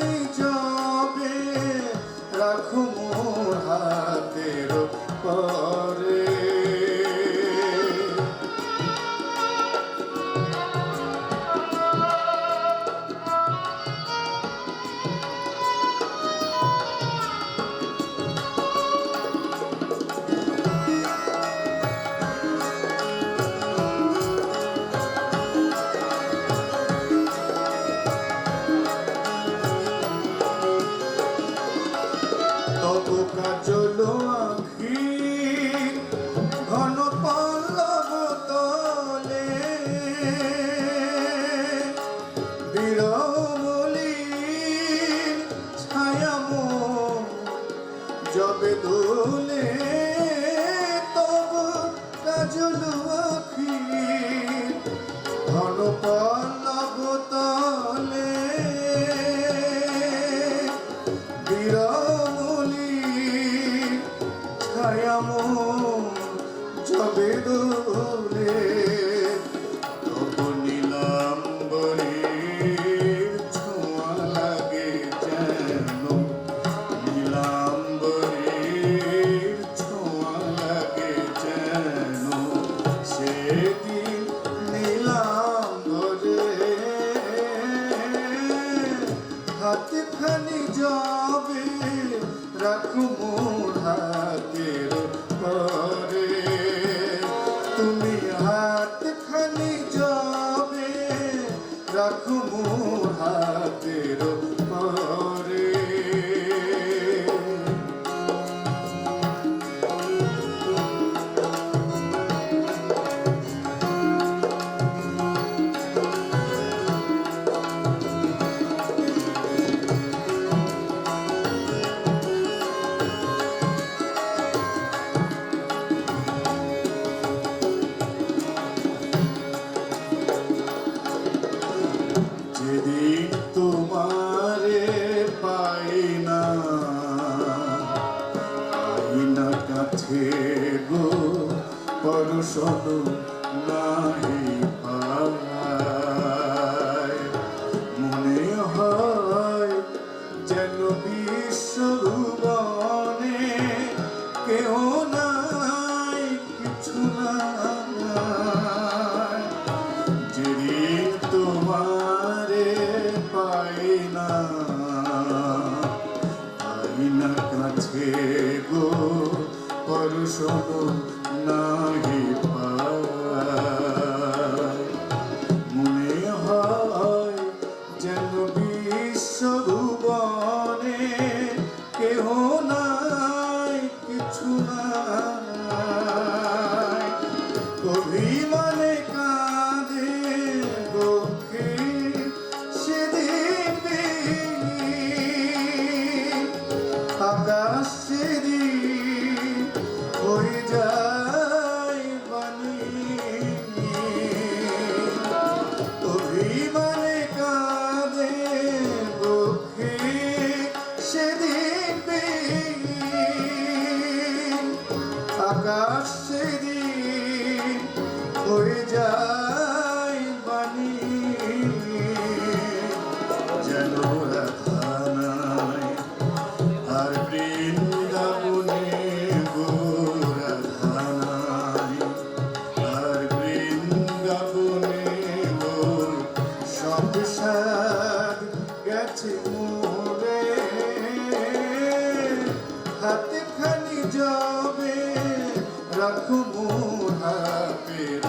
আমি জবে রাখুম যত কাজল আঁখি ঘন পল্লব তলে। বিরমলি ছায়াম যবে দোলে তব কাজল আঁখি ঘন পল্লব দয়ামো জবে দূর Oh. ফিরবো পরশন নাহি মনে হয় যেন বিশ্ব 你说过那一句。لكم حافظ